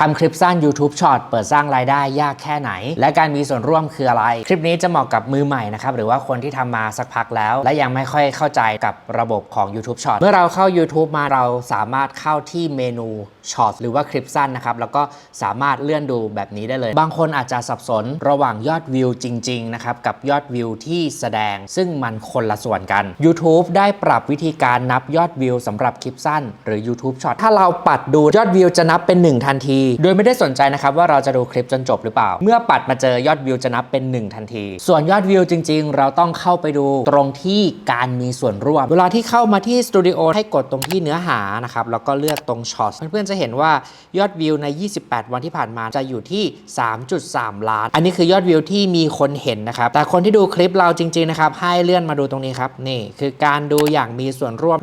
ทำคลิปสั้น YouTube Short เปิดสร้างรายได้ยากแค่ไหน และการมีส่วนร่วมคืออะไร คลิปนี้จะเหมาะกับมือใหม่นะครับ หรือว่าคนที่ทำมาสักพักแล้ว และยังไม่ค่อยเข้าใจกับระบบของ YouTube Short เมื่อเราเข้า YouTube มาเราสามารถเข้าที่เมนู Short หรือว่าคลิปสั้นนะครับ แล้วก็สามารถเลื่อนดูแบบนี้ได้เลย บางคนอาจจะสับสนระหว่างยอดวิวจริง ๆ นะครับ กับยอดวิวที่แสดง ซึ่งมันคนละส่วนกัน YouTube ได้ปรับวิธีการนับยอดวิวสำหรับคลิปสั้น หรือ YouTube Short ถ้าเราปัดดูยอดวิวจะนับเป็น 1 ทันทีโดยไม่ได้สนใจนะครับว่าเราจะดูคลิปจนจบหรือเปล่า เมื่อปัดมาเจอยอดวิวจะนับเป็น 1 ทันที ส่วนยอดวิวจริง ๆ เราต้องเข้าไปดูตรงที่การมีส่วนร่วม เวลาที่เข้ามาที่สตูดิโอให้กดตรงที่เนื้อหานะครับแล้วก็เลือกตรงช็อตเพื่อนๆจะเห็นว่ายอดวิวใน 28 วันที่ผ่านมาจะอยู่ที่ 3.3 ล้าน อันนี้คือยอดวิวที่มีคนเห็นนะครับแต่คนที่ดูคลิปเราจริงๆนะครับให้เลื่อนมาดูตรงนี้ครับนี่คือการดูอย่างมีส่วนร่วม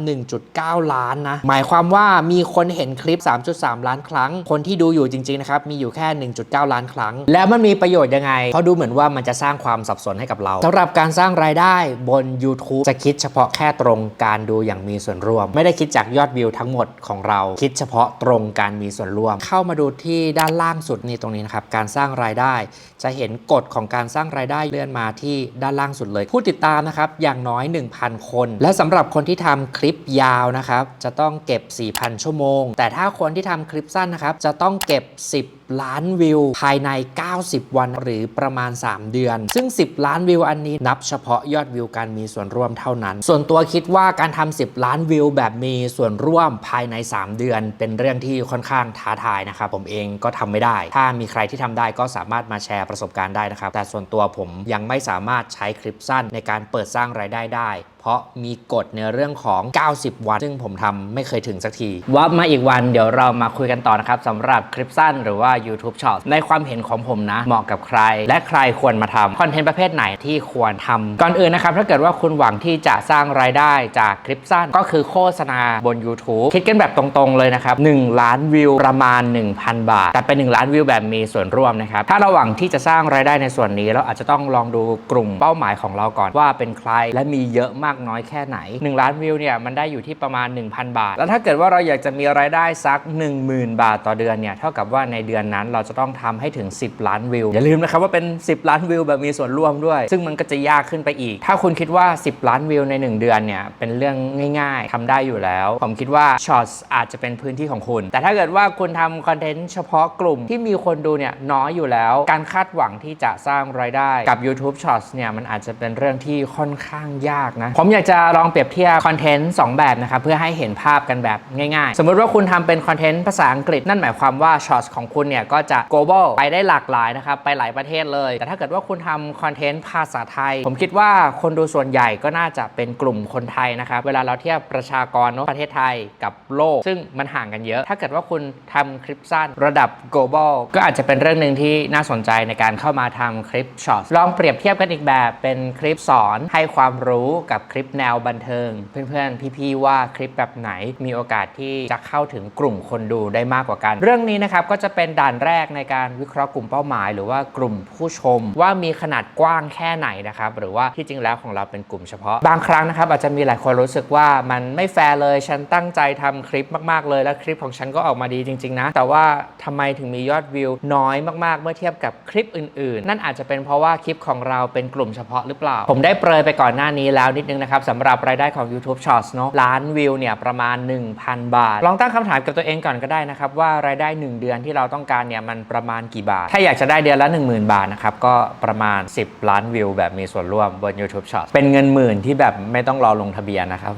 1.9 ล้านนะหมายความว่ามีคนเห็นคลิป 3.3 ล้านครั้ง คนที่ดูอยู่จริงๆนะครับมีอยู่แค่ 1.9 ล้านครั้ง แล้วมันมีประโยชน์ยังไง เพราะดูเหมือนว่ามันจะสร้างความสับสนให้กับเราสำหรับการสร้างรายได้บน YouTube จะคิดเฉพาะแค่ตรงการดูอย่างมีส่วนร่วม ไม่ได้คิดจากยอดวิวทั้งหมดของเรา คิดเฉพาะตรงการมีส่วนร่วม เข้ามาดูที่ด้านล่างสุดนี่ตรงนี้นะครับการสร้างรายได้ จะเห็นกฎของการสร้างรายได้เลื่อนมาที่ด้านล่างสุดเลย ผู้ติดตามนะครับอย่างน้อย 1,000 คน และสำหรับคนที่ทำคลิปยาวนะครับจะต้องเก็บ 4,000 ชั่วโมง แต่ถ้าคนที่ทำคลิปสั้นนะครับจะต้องเก็บ 10 ล้านวิว ภายใน 90 วันหรือประมาณ 3 เดือน ซึ่ง 10 ล้านวิวอันนี้นับเฉพาะยอดวิวการมีส่วนร่วมเท่านั้น ส่วนตัวคิดว่าการทำ10 ล้านวิวแบบมีส่วนร่วมภายใน 3 เดือน เป็นเรื่องที่ค่อนข้างท้าทายนะครับผมเองก็ทำไม่ได้ ถ้ามีใครที่ทำได้ก็สามารถมาแชร์ประสบการณ์ได้นะครับ แต่ส่วนตัวผมยังไม่สามารถใช้คลิปสั้นในการเปิดสร้างรายได้ได้เพราะมีกฎในเรื่องของ 90 วัน ซึ่งผมทำไม่เคยถึงสักทีวับมาอีกวันเดี๋ยวเรามาคุยกันต่อนะครับสำหรับคลิปสั้นหรือว่า YouTube Short ในความเห็นของผมนะ เหมาะกับใคร และใครควรมาทำคอนเทนต์ประเภทไหนที่ควรทำก่อนอื่นนะครับ ถ้าเกิดว่าคุณหวังที่จะสร้างรายได้จากคลิปสั้นก็คือโฆษณาบน YouTube คิดกันแบบตรงๆเลยนะครับ1ล้านวิวประมาณ 1,000 บาท แต่เป็น 1 ล้านวิวแบบมีส่วนร่วมนะครับ ถ้าเราหวังที่จะสร้างรายได้ในส่วนนี้ เราอาจจะต้องลองดูกลุ่มเป้าหมายของเราก่อนว่าเป็นใครและมีเยอะมากน้อยแค่ไหน 1 ล้านวิวเนี่ยมันได้อยู่ที่ประมาณ 1,000 บาท แล้วถ้าเกิดว่าเราอยากจะมีรายได้สัก 10,000 บาทต่อเดือนเนี่ยเท่ากับว่าในเดือนนั้นเราจะต้องทำให้ถึง 10 ล้านวิว อย่าลืมนะครับว่าเป็น 10 ล้านวิวแบบมีส่วนร่วมด้วย ซึ่งมันก็จะยากขึ้นไปอีก ถ้าคุณคิดว่า 10 ล้านวิวใน 1 เดือนเนี่ยเป็นเรื่องง่าย ๆทำได้อยู่แล้ว ผมคิดว่าช็อตอาจจะเป็นพื้นที่ของคุณ แต่ถ้าเกิดว่าคุณทำคอนเทนต์เฉพาะกลุ่มที่มีคนดูเนี่ยน้อยอยู่แล้ว การคาดหวังที่จะสร้างรายได้กับ YouTube Shorts เนี่ยมันอาจจะเป็นเรื่องที่ค่อนข้างยากนะ ผมอยากจะลองเปรียบเทียบคอนเทนต์2แบบนะครับเพื่อให้เห็นภาพกันแบบง่าย ๆ สมมติว่าคุณทำเป็นคอนเทนต์ภาษาอังกฤษนั่นหมายความว่า Shorts ของคุณเนี่ยก็จะ global ไปได้หลากหลายนะครับ ไปหลายประเทศเลย แต่ถ้าเกิดว่าคุณทำคอนเทนต์ภาษาไทย ผมคิดว่าคนดูส่วนใหญ่ก็น่าจะเป็นกลุ่มคนไทยนะครับ เวลาเราเทียบประชากรเนอะประเทศไทยกับโลก ซึ่งมันห่างกันเยอะ ถ้าเกิดว่าคุณทำคลิปสั้นระดับ global ก็อาจจะเป็นเรื่องหนึ่งที่น่าสนใจในการเข้ามาทำคลิป Shorts ลองเปรียบเทียบกันอีกแบบเป็นคลิปสอนให้ความรู้กับคลิปแนวบันเทิง เพื่อนๆ พี่ๆว่าคลิปแบบไหนมีโอกาสที่จะเข้าถึงกลุ่มคนดูได้มากกว่ากัน เรื่องนี้นะครับก็จะเป็นด่านแรกในการวิเคราะห์กลุ่มเป้าหมาย หรือว่ากลุ่มผู้ชมว่ามีขนาดกว้างแค่ไหนนะครับหรือว่าที่จริงแล้วของเราเป็นกลุ่มเฉพาะ บางครั้งนะครับอาจจะมีหลายคนรู้สึกว่ามันไม่แฟร์เลยฉันตั้งใจทำคลิปมากๆเลย และคลิปของฉันก็ออกมาดีจริง ๆ นะ แต่ว่าทำไมถึงมียอดวิวน้อยมากๆ เมื่อเทียบกับคลิปอื่น ๆ นั่นอาจจะเป็นเพราะว่าคลิปของเราเป็นกลุ่มเฉพาะหรือเปล่า ผมได้เปรยไปก่อนหน้านี้แล้วนิดนึงนะครับสำหรับรายได้ของ YouTube Shorts เนอะล้านวิวเนี่ยประมาณ 1,000 บาท ลองตั้งคำถามกับตัวเองก่อนก็ได้นะครับว่ารายได้ 1 เดือนที่เราต้องการเนี่ยมันประมาณกี่บาท ถ้าอยากจะได้เดือนละ 10,000 บาทนะครับ ก็ประมาณ 10 ล้านวิวแบบมีส่วนร่วมบน YouTube Shorts เป็นเงินหมื่นที่แบบไม่ต้องรอลงทะเบียนนะครับ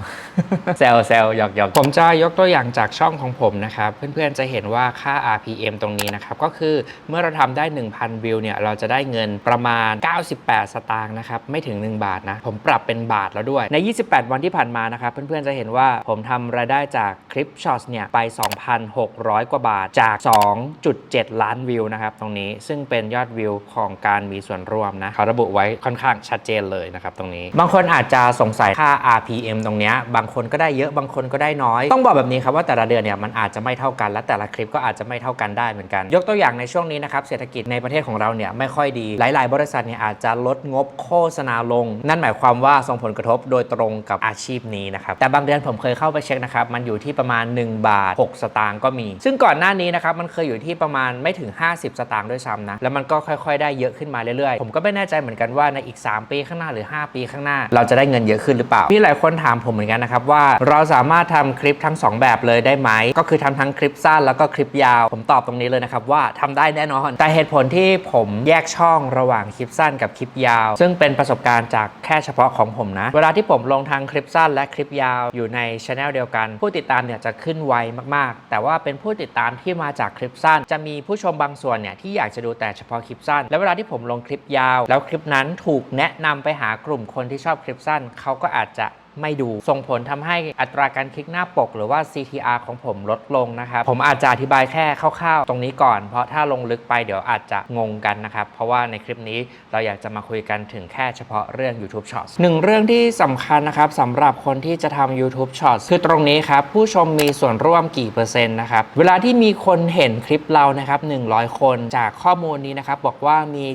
แซวแซวหยอกหยอกผมจะยกตัวอย่างจากช่องของผมนะครับ เพื่อนๆจะเห็นว่าค่า RPM ตรงนี้นะครับ ก็คือเมื่อเราทำได้ 1,000 วิวเนี่ยเราจะได้เงินประมาณ 98 สตางค์นะครับไม่ถึง 1 บาทนะผมปรับเป็นบาทแล้วด้วยใน 28 วันที่ผ่านมานะครับเพื่อนๆจะเห็นว่าผมทำรายได้จากคลิปช็อตเนี่ยไป 2,600 กว่าบาทจาก 2.7ล้านวิวนะครับตรงนี้ซึ่งเป็นยอดวิวของการมีส่วนร่วมนะเขาระบุไว้ค่อนข้างชัดเจนเลยนะครับตรงนี้ บางคนอาจจะสงสัยค่า RPM ตรงนี้บางคนก็ได้เยอะบางคนก็ได้น้อย ต้องบอกแบบนี้ครับว่าแต่ละเดือนเนี่ยมันอาจจะไม่เท่ากันและแต่ละคลิปก็อาจจะไม่เท่ากันได้เหมือนกัน ยกตัวอย่างในช่วงนี้นะครับเศรษฐกิจในประเทศของเราเนี่ยไม่ค่อยดีหลาย ๆ บริษัทเนี่ยอาจจะลดงบโฆษณาลง นั่นหมายความว่าส่งผลกระทบโดยตรงกับอาชีพนี้นะครับแต่บางเดือนผมเคยเข้าไปเช็คนะครับมันอยู่ที่ประมาณ 1 บาท 6 สตางค์ก็มี ซึ่งก่อนหน้านี้นะครับมันเคยอยู่ที่ประมาณมาณไม่ถึง 50 สตางค์ด้วยซ้ำนะ แล้วมันก็ค่อยๆ ได้เยอะขึ้นมาเรื่อยๆ ผมก็ไม่แน่ใจเหมือนกันว่าในอีก 3 ปีข้างหน้าหรือ 5 ปีข้างหน้า เราจะได้เงินเยอะขึ้นหรือเปล่า มีหลายคนถามผมเหมือนกันนะครับว่าเราสามารถทำคลิปทั้ง 2 แบบเลยได้ไหม ก็คือทำทั้งคลิปสั้นแล้วก็คลิปยาว ผมตอบตรงนี้เลยนะครับว่าทำได้แน่นอน แต่เหตุผลที่ผมแยกช่องระหว่างคลิปสั้นกับคลิปยาว ซึ่งเป็นประสบการณ์จากแค่เฉพาะของผมนะ เวลาที่ผมลงทางคลิปสั้นและคลิปยาวอยู่ในช anel เดียวกัน ผู้ติดตามเนี่ยจะขึ้นไวมากๆ แต่ว่าเป็นผู้ติดตามที่มาจากคลิปสั้นจะมีผู้ชมบางส่วนเนี่ยที่อยากจะดูแต่เฉพาะคลิปสั้น แล้วเวลาที่ผมลงคลิปยาว แล้วคลิปนั้นถูกแนะนำไปหากลุ่มคนที่ชอบคลิปสั้นเขาก็อาจจะ ไม่ดู ส่งผลทำให้อัตราการคลิกหน้าปก หรือว่า CTR ของผมลดลงนะครับ ผมอาจจะอธิบายแค่คร่าวๆ ตรงนี้ก่อน เพราะถ้าลงลึกไปเดี๋ยวอาจจะงงกันนะครับ เพราะว่าในคลิปนี้เราอยากจะมาคุยกันถึงแค่เฉพาะเรื่อง YouTube Shorts หนึ่งเรื่องที่สำคัญนะครับสำหรับคนที่จะทำ YouTube Shorts คือตรงนี้ครับ ผู้ชมมีส่วนร่วมกี่เปอร์เซ็นต์นะครับ เวลาที่มีคนเห็นคลิปเรานะครับ100 คนจากข้อมูลนี้นะครับบอกว่ามี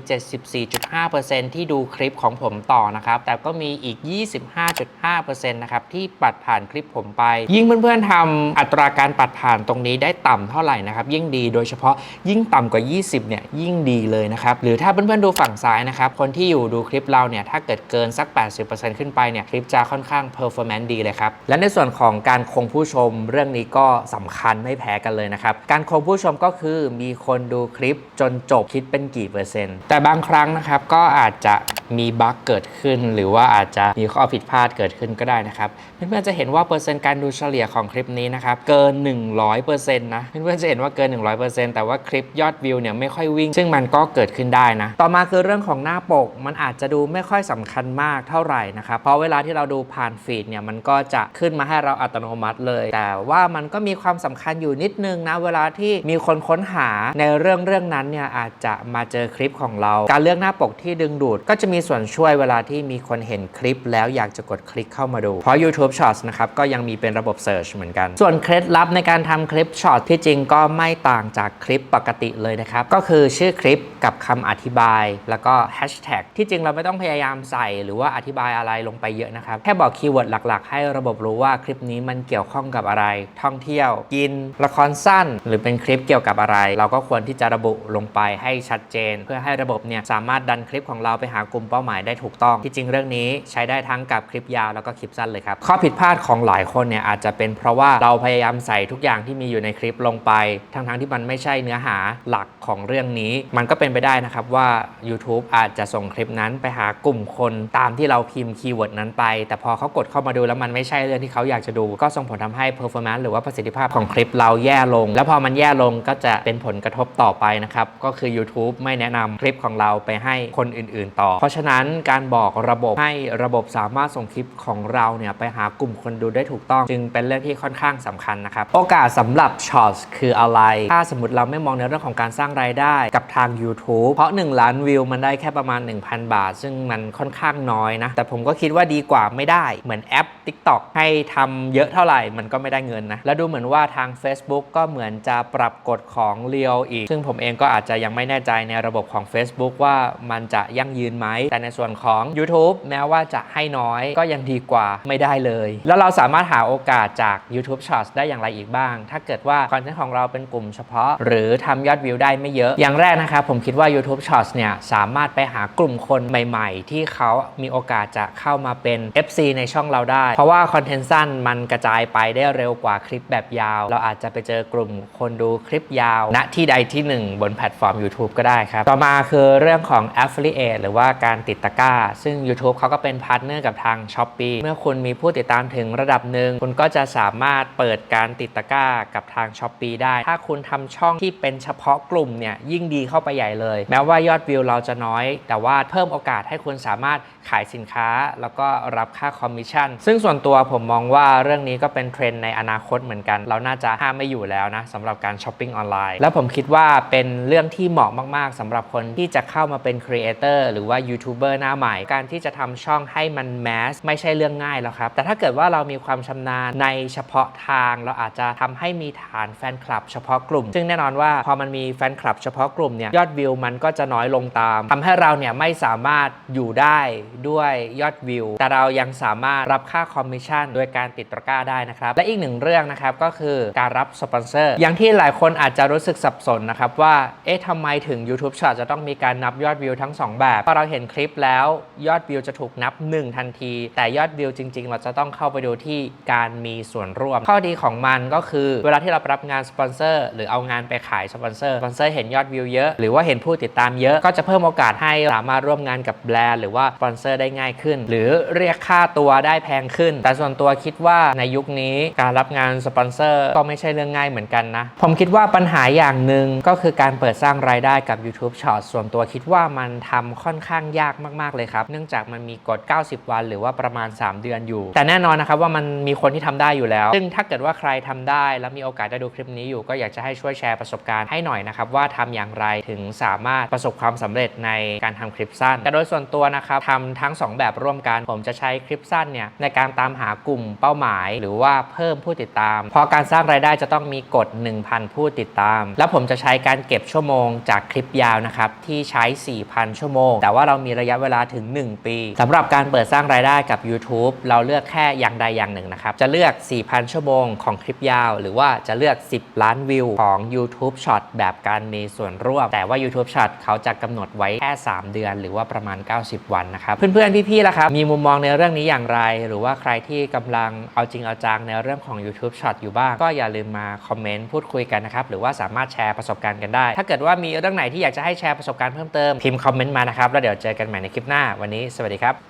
74.5%ที่ดูคลิปของผมต่อนะครับแต่ก็มีอีก 25.5%นะครับที่ปัดผ่านคลิปผมไป ยิ่งเพื่อนๆทำอัตราการปัดผ่านตรงนี้ได้ต่ำเท่าไหร่นะครับยิ่งดีโดยเฉพาะยิ่งต่ำกว่า 20เนี่ยยิ่งดีเลยนะครับหรือถ้าเพื่อนๆดูฝั่งซ้ายนะครับคนที่อยู่ดูคลิปเราเนี่ยถ้าเกิดเกินสัก 80%ขึ้นไปเนี่ยคลิปจะค่อนข้าง performance ดีเลยครับและในส่วนของการคงผู้ชมเรื่องนี้ก็สำคัญไม่แพ้กันเลยนะครับการคงผู้ชมก็คือมีคนดูคลิปจนจบคิดเป็นกี่เปอร์เซ็นต์ แต่บางครั้งนะครับก็อาจจะมีบั๊กเกิดขึ้น หรือว่าอาจจะมีข้อผิดพลาดเกิดขึ้นก็ได้นะครับ เพื่อนๆจะเห็นว่าเปอร์เซ็นต์การดูเฉลี่ยของคลิปนี้นะครับเกิน 100%นะเพื่อนๆจะเห็นว่าเกิน 100%แต่ว่าคลิปยอดวิวเนี่ยไม่ค่อยวิ่ง ซึ่งมันก็เกิดขึ้นได้นะ ต่อมาคือเรื่องของหน้าปกมันอาจจะดูไม่ค่อยสำคัญมากเท่าไหร่นะครับเพราะเวลาที่เราดูผ่านฟีดเนี่ยมันก็จะขึ้นมาให้เราอัตโนมัติเลย แต่ว่ามันก็มีความสำคัญอยู่นิดนึงนะเวลาที่มีคนค้นหาในเรื่องเรื่องนั้นเนี่ยอาจจะมาเจอคลิปของเรา การเลือกหน้าปกที่ดึงดูด ก็จะมีส่วนช่วยเวลาที่มีคนเห็นคลิป แล้วอยากจะกดคลิกเข้ามาดู เพราะ YouTube Shorts นะครับก็ยังมีเป็นระบบ Search เหมือนกัน ส่วนเคล็ดลับในการทำคลิปช็อตที่จริงก็ไม่ต่างจากคลิปปกติเลยนะครับ ก็คือชื่อคลิปกับคำอธิบาย แล้วก็แฮชแท็กที่จริงเราไม่ต้องพยายามใส่ หรือว่าอธิบายอะไรลงไปเยอะนะครับ แค่บอกคีย์เวิร์ดหลัก ๆ ให้ระบบรู้ว่าคลิปนี้มันเกี่ยวข้องกับอะไร ท่องเที่ยว กิน ละครสั้น หรือเป็นคลิปเกี่ยวกับอะไร เราก็ควรที่จะระบุลงไปให้ชัดเจน เพื่อให้ระบบเนี่ยสามารถดันคลิปของเราไปหากลุ่มเป้าหมายได้ถูกต้อง ที่จริงเรื่องนี้ใช้ได้ทั้งกับคลิปยาวแล้วก็คลิปสั้นเลยครับ ข้อผิดพลาดของหลายคนเนี่ยอาจจะเป็นเพราะว่าเราพยายามใส่ทุกอย่างที่มีอยู่ในคลิปลงไป ทั้งๆที่มันไม่ใช่เนื้อหาหลักของเรื่องนี้ มันก็เป็นไปได้นะครับว่า YouTube อาจจะส่งคลิปนั้นไปหากลุ่มคนตามที่เราพิมพ์คีย์เวิร์ดนั้นไป แต่พอเขากดเข้ามาดูแล้วมันไม่ใช่เรื่องที่เขาอยากจะดู ก็ส่งผลทำให้ performance หรือว่าประสิทธิภาพของคลิปเราแย่ลง แล้วพอมันแย่ลงก็จะเป็นผลกระทบต่อไปนะครับก็คือ YouTube ไม่แนะนำคลิปของเราไปให้คนอื่น ๆ ต่อ เพราะฉะนั้นการบอกระบบให้ระบบสามารถส่งคลิปของเราเนี่ยไปหากลุ่มคนดูได้ถูกต้อง จึงเป็นเรื่องที่ค่อนข้างสำคัญนะครับ โอกาสสำหรับ Shorts คืออะไร ถ้าสมมติเราไม่มองในเรื่องของการสร้างรายได้กับทาง YouTube เพราะ 1 ล้านวิวมันได้แค่ประมาณ 1,000 บาท ซึ่งมันค่อนข้างน้อยนะ แต่ผมก็คิดว่าดีกว่าไม่ได้เหมือนแอป TikTok ให้ทำเยอะเท่าไหร่มันก็ไม่ได้เงินนะ แล้วดูเหมือนว่าทาง Facebook ก็เหมือนจะปรับกฎของ r e a l อีก ซึ่งผมเองก็อาจจะยังไม่แน่ใจในระบบของ Facebook ว่ามันจะยั่งยืนไหมแต่ในส่วนของ YouTube แม้ว่าจะให้น้อยก็ยังดีกว่าไม่ได้เลย แล้วเราสามารถหาโอกาสจาก YouTube Shorts ได้อย่างไรอีกบ้าง ถ้าเกิดว่าคอนเทนต์ของเราเป็นกลุ่มเฉพาะ หรือทำยอดวิวได้ไม่เยอะ อย่างแรกนะครับผมคิดว่า YouTube Shorts เนี่ยสามารถไปหากลุ่มคนใหม่ ๆ ที่เขามีโอกาสจะเข้ามาเป็น FC ในช่องเราได้ เพราะว่าคอนเทนต์สั้นมันกระจายไปได้เร็วกว่าคลิปแบบยาว เราอาจจะไปเจอกลุ่มคนดูคลิปยาวณที่ใดที่หนึ่งบนแพลตฟอร์ม YouTube ก็ได้ครับ ต่อมาคือเรื่องของ Affiliate หรือว่าการติดตะกร้า ซึ่ง YouTube เขาก็เป็นพาร์ทเนอร์กับทาง s h อ p e e เมื่อคุณมีผู้ติดตามถึงระดับหนึ่งคุณก็จะสามารถเปิดการติดตะกร้ากับทาง s h อ p e e ได้ ถ้าคุณทำช่องที่เป็นเฉพาะกลุ่มเนี่ยยิ่งดีเข้าไปใหญ่เลย แม้ว่ายอดวิวเราจะน้อย แต่ว่าเพิ่มโอกาสให้คุณสามารถขายสินค้า แล้วก็รับค่าคอมมิชชั่น ซึ่งส่วนตัวผมมองว่าเรื่องนี้ก็เป็นเทรนด์ในอนาคตเหมือนกัน เราน่าจะห้ามไม่อยู่แล้วนะสำหรับการช้อปปิ้งออนไลน์ แล้วผมคิดว่าเป็นเรื่องที่เหมาะมาก ๆสำหรับคนที่จะเข้ามาเป็นครีเอเตอร์หรือว่ายูทูบเบอร์หน้าใหม่ การที่จะทำช่องให้มันแมสไม่ใช่เรื่องรื่องง่ายแล้วครับ แต่ถ้าเกิดว่าเรามีความชำนาญในเฉพาะทาง เราอาจจะทำให้มีฐานแฟนคลับ เฉพาะกลุ่ม ซึ่งแน่นอนว่าพอมันมีแฟนคลับเฉพาะกลุ่มเนี่ยยอดวิวมันก็จะน้อยลงตามทำให้เราเนี่ยไม่สามารถอยู่ได้ด้วยยอดวิว แต่เรายังสามารถรับค่าคอมมิชชั่นโดยการติดตะกร้าได้นะครับและอีกหนึ่งเรื่องนะครับก็คือการรับสปอนเซอร์อย่างที่หลายคนอาจจะรู้สึกสับสนนะครับว่าเอ๊ะทำไมถึง YouTube Short จะต้องมีการนับยอดวิวทั้ง 2 แบบพอเราเห็นคลิปแล้วยอดวิวจะถูกนับ 1 ทันที แต่ยอดวิวจริง ๆ เราจะต้องเข้าไปดูที่การมีส่วนร่วม ข้อดีของมันก็คือเวลาที่เรารับงานสปอนเซอร์หรือเอางานไปขายสปอนเซอร์สปอนเซอร์เห็นยอดวิวเยอะหรือว่าเห็นผู้ติดตามเยอะก็จะเพิ่มโอกาสให้สามารถร่วมงานกับแบรนด์หรือว่าสปอนเซอร์ได้ง่ายขึ้น หรือเรียกค่าตัวได้แพงขึ้น แต่ส่วนตัวคิดว่าในยุคนี้การรับงานสปอนเซอร์ก็ไม่ใช่เรื่องง่ายเหมือนกันนะผมคิดว่าปัญหาอย่างหนึ่งก็คือการเปิดสร้างรายได้กับ YouTube Short ส่วนตัวคิดว่ามันทำค่อนข้างยากมากๆเลยครับ เนื่องจากมันมีกฎ 90 วัน หรือว่าประมาณ 3เดือนอยู่ แต่แน่นอนนะครับว่ามันมีคนที่ทำได้อยู่แล้ว ซึ่งถ้าเกิดว่าใครทำได้ แล้วมีโอกาสได้ดูคลิปนี้อยู่ก็อยากจะให้ช่วยแชร์ประสบการณ์ให้หน่อยนะครับว่าทำอย่างไรถึงสามารถประสบความสำเร็จในการทำคลิปสั้น แต่โดยส่วนตัวนะครับทำทั้ง 2 แบบร่วมกัน ผมจะใช้คลิปสั้นเนี่ยในการตามหากลุ่มเป้าหมาย หรือว่าเพิ่มผู้ติดตาม เพราะการสร้างรายได้จะต้องมีกฎ 1,000 ผู้ติดตาม แล้วผมจะใช้การเก็บชั่วโมงจากคลิปยาวนะครับที่ใช้ 4,000 ชั่วโมง แต่ว่าเรามีระยะเวลาถึง 1 ปีสำหรับการเปิดสร้างรายได้กับ YouTube เราเลือกแค่อย่างใดอย่างหนึ่งนะครับ จะเลือก 4,000 ชั่วโมงของคลิปยาว หรือว่าจะเลือก 10 ล้านวิวของ YouTube Short แบบการมีส่วนร่วม แต่ว่า YouTube Short เขาจะกำหนดไว้แค่ 3 เดือน หรือว่าประมาณ 90 วันนะครับ เพื่อนๆ พี่ๆล่ะครับ มีมุมมองในเรื่องนี้อย่างไร หรือว่าใครที่กำลังเอาจริงเอาจังในเรื่องของ YouTube Short อยู่บ้าง ก็อย่าลืมมาคอมเมนต์พูดคุยกันนะครับ หรือว่าสามารถแชร์ประสบการณ์กันได้ ถ้าเกิดว่ามีเรื่องไหนที่อยากจะให้แชร์ประสบการณ์เพิ่มเติมพิมพ์คอมเมนต์มานะครับแล้วเดี๋ยวเจอกันใหม่ในคลิปหน้าวันนี้สวัสดีครับ